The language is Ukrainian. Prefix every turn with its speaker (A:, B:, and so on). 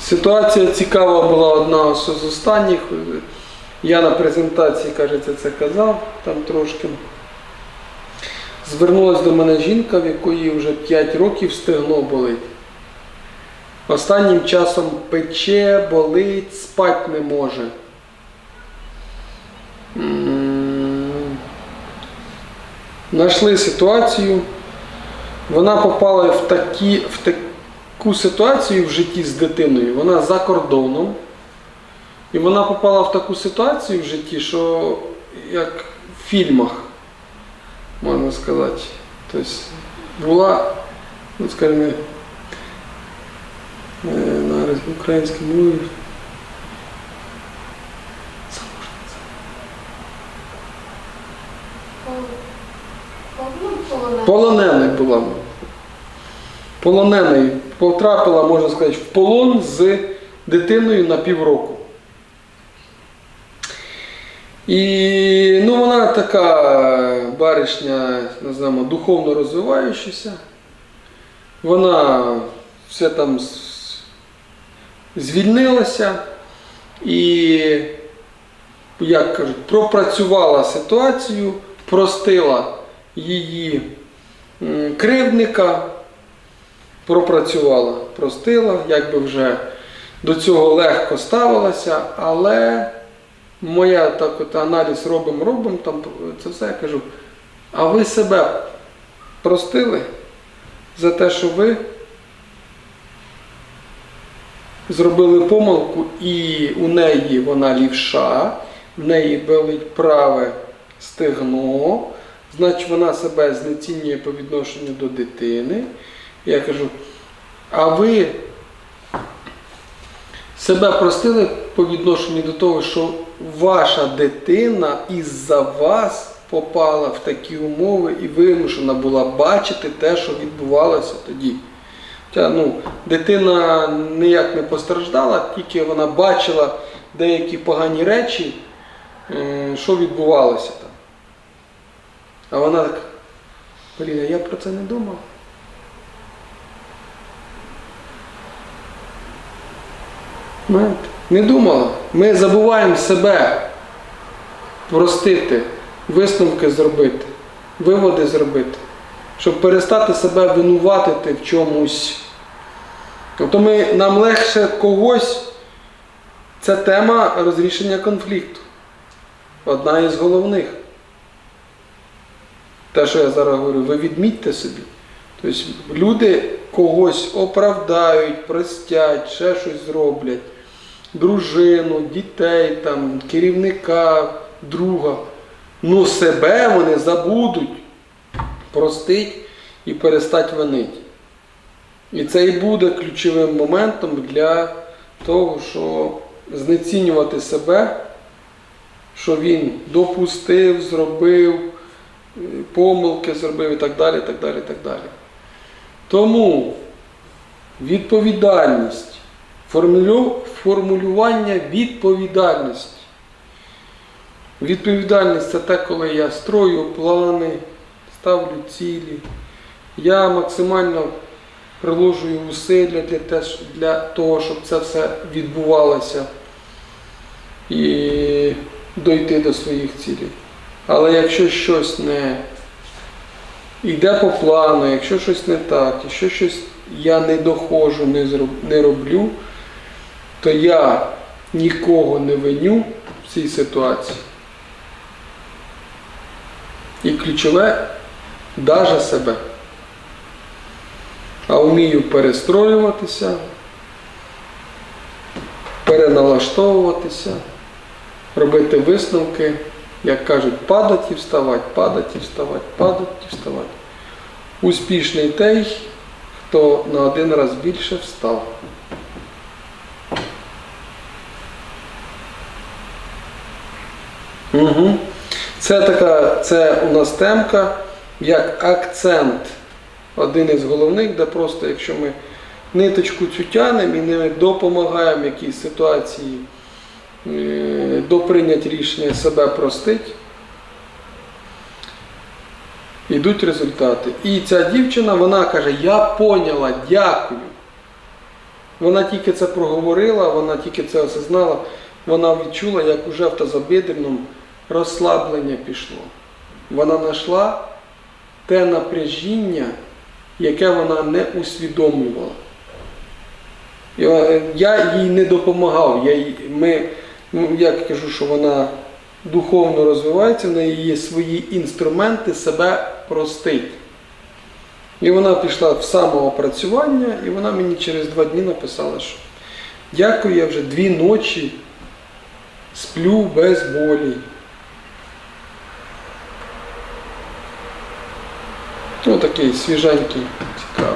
A: Ситуація цікава була одна з останніх. Я на презентації, кажеться, це казав там трошки. Звернулася до мене жінка, в якої вже 5 років стегно болить. Останнім часом пече, болить, спать не може. М, Знайшли ситуацію. Вона попала в, такі, в таку ситуацію в житті з дитиною. Вона за кордоном. І вона попала в таку ситуацію в житті, що як в фільмах, можна сказати. Тобто була, ну скажімо, е, на українській мові. Полонена була. Полоненою потрапила, можна сказати, в полон з дитиною на півроку. І ну, вона така баришня, називаємо, духовно розвиваючася. Вона все там звільнилася і, як кажуть, пропрацювала ситуацію, простила її кривдника, пропрацювала, простила, якби вже до цього легко ставилася, але моя так от аналіз робимо, робимо, там це все я кажу. А ви себе простили за те, що ви зробили помилку, і у неї вона лівша, в неї болить праве стегно, значить вона себе знецінює по відношенню до дитини. Я кажу, а ви себе простили по відношенню до того, що ваша дитина із-за вас попала в такі умови і вимушена була бачити те, що відбувалося тоді. Хоча, ну, дитина ніяк не постраждала, тільки вона бачила деякі погані речі, що відбувалося там. А вона так, Поліна, я про це не думав. Не думала. Ми забуваємо себе простити, висновки зробити, виводи зробити, щоб перестати себе винуватити в чомусь. Тобто ми, нам легше когось, це тема розрішення конфлікту. Одна із головних. Те, що я зараз говорю, ви відмітьте собі. Тобто люди когось оправдають, простять, ще щось зроблять. Дружину, дітей, там, керівника, друга. Ну себе вони забудуть простить і перестать винити. І це і буде ключовим моментом для того, що знецінювати себе, що він допустив, зробив, помилки зробив і так далі. так далі, так далі. Тому відповідальність, формулювання відповідальності. Відповідальність це те, коли я строю плани, ставлю цілі. Я максимально приложую усилля для, для того, щоб це все відбувалося і дойти до своїх цілей. Але якщо щось не йде по плану, якщо щось не так, якщо щось я не доходжу, не роблю, то я нікого не виню в цій ситуації. І ключове даже себе. А вмію перестроюватися, переналаштовуватися, робити висновки, як кажуть, падать і вставати, падать і вставати, падать і вставати. Успішний той, хто на один раз більше встав. Угу. Це така, це у нас темка як акцент. Один із головних, де просто якщо ми ниточку цю тянемо і не допомагаємо якійсь ситуації е, до прийняття рішення себе простить, йдуть результати. І ця дівчина, вона каже, я поняла, дякую. Вона тільки це проговорила, вона тільки це осознала, вона відчула, як уже в тазобедреному розслаблення пішло. Вона знайшла те напряжіння, яке вона не усвідомлювала. Е, Я їй не допомагав. Я ми, ну, я кажу, що вона духовно розвивається, в неї є свої інструменти себе простити. І вона пішла в самоопрацювання, і вона мені через два дні написала, що дякую, я вже дві ночі сплю без болі. Ну, такий свіженький, цікавий.